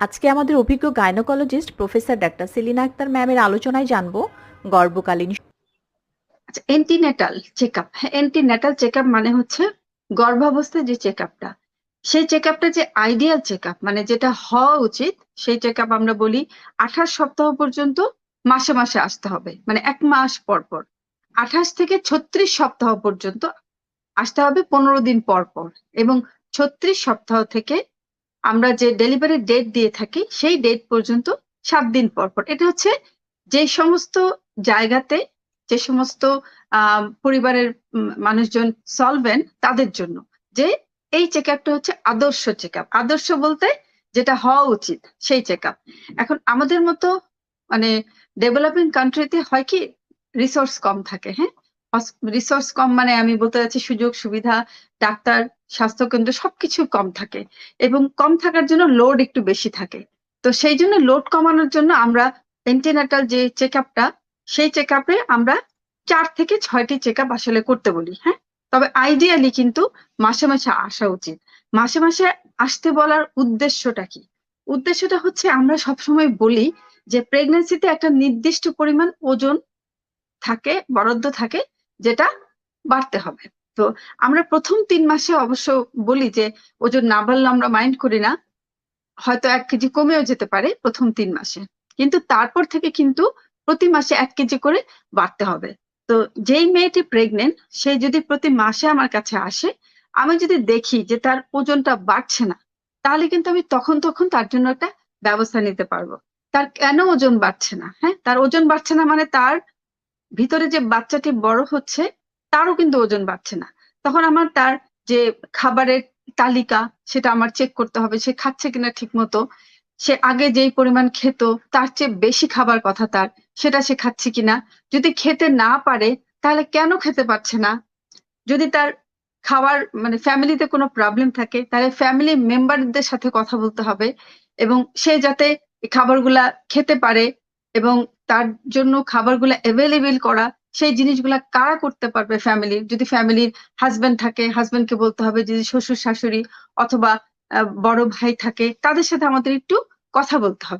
আজকে আমাদের অভিজ্ঞ gynaecologist professor doctor Selina Akter ম্যামের আলোচনায় জানব গর্ভকালীন আচ্ছা এন্টিনেটাল চেকআপ এন্টিনেটাল চেকআপ মানে হচ্ছে গর্ভাবস্থায় যে চেকআপটা সেই চেকআপটা যে আইডিয়াল চেকআপ মানে যেটা হওয়া উচিত, সেই চেকআপ আমরা বলি আঠাশ সপ্তাহ পর্যন্ত মাসে মাসে আসতে হবে মানে এক মাস পর পর। আঠাশ থেকে ছত্রিশ সপ্তাহ পর্যন্ত আসতে হবে পনেরো দিন পর পর এবং ছত্রিশ সপ্তাহ থেকে আমরা যে ডেলিভারি ডেট দিয়ে থাকি, সেই ডেট পর্যন্ত সাত দিন পর পর। এটা হচ্ছে যে সমস্ত জায়গাতে, যে সমস্ত পরিবারের মানুষজন সলভেন তাদের জন্য। যে এই চেক হচ্ছে আদর্শ চেক আদর্শ বলতে যেটা হওয়া উচিত, সেই চেক এখন আমাদের মতো মানে ডেভেলপিং কান্ট্রিতে হয় কি? রিসোর্স কম থাকে হ্যাঁ? রিসোর্স কম মানে আমি বলতে চাচ্ছি সুযোগ, সুবিধা, ডাক্তার, স্বাস্থ্যকেন্দ্র, সবকিছু কম থাকে। এবং কম থাকার জন্য লোড একটু বেশি থাকে। তো সেই জন্য লোড কমানোর জন্য আমরা এন্টিনাটাল যে চেক সেই চেক আপে আমরা চার থেকে ছয়টি চেক আপ আসলে করতে বলি হ্যাঁ? তবে আইডিয়ালি কিন্তু মাসে মাসে আসা উচিত। মাসে মাসে আসতে বলার উদ্দেশ্যটা কি? উদ্দেশ্যটা হচ্ছে আমরা সবসময় বলি যে প্রেগনেন্সিতে একটা নির্দিষ্ট পরিমাণ ওজন থাকে, বরাদ্দ থাকে যেটা বাড়তে হবে। তো আমরা প্রথম তিন মাসে অবশ্য বলি যে ওজন না বাড়লে আমরা মাইন্ড করি না, হয়তো এক কেজি কমেও যেতে পারে প্রথম তিন মাসে। কিন্তু তারপর থেকে কিন্তু প্রতি মাসে এক কেজি করে বাড়তে হবে। তো যেই মেয়েটি প্রেগনেন্ট সে যদি প্রতি মাসে আমার কাছে আসে, আমি যদি দেখি যে তার ওজনটা বাড়ছে না, তাহলে কিন্তু আমি তখন তখন তার জন্য একটা ব্যবস্থা নিতে পারব। তার কেন ওজন বাড়ছে না? হ্যাঁ তার ওজন বাড়ছে না মানে তার ভিতরে যে বাচ্চাটি বড় হচ্ছে, তারও কিন্তু ওজন বাড়ছে না। তখন আমার তার যে খাবারের তালিকা, সেটা আমার চেক করতে হবে, সে খাচ্ছে কিনা ঠিক মতো সে আগে যেই পরিমাণ খেত, তার চেয়ে বেশি খাবার কথা তার, সেটা সে খাচ্ছে কিনা। যদি খেতে না পারে, তাহলে কেন খেতে পারছে না? যদি তার খাওয়ার মানে ফ্যামিলিতে কোনো প্রবলেম থাকে, তাহলে ফ্যামিলি মেম্বারদের সাথে কথা বলতে হবে এবং সে যাতে খাবারগুলা খেতে পারে এবং তার জন্য খাবারগুলা অ্যাভেলেবেল করা, সেই জিনিসগুলা কারা করতে পারবে ফ্যামিলির যদি ফ্যামিলির হাজবেন্ড থাকে হাজবেন্ডকে বলতে হবে যদি শ্বশুর শাশুড়ি অথবা বড় ভাই থাকে, তাদের সাথে আমাদের একটু কথা বলতে হবে।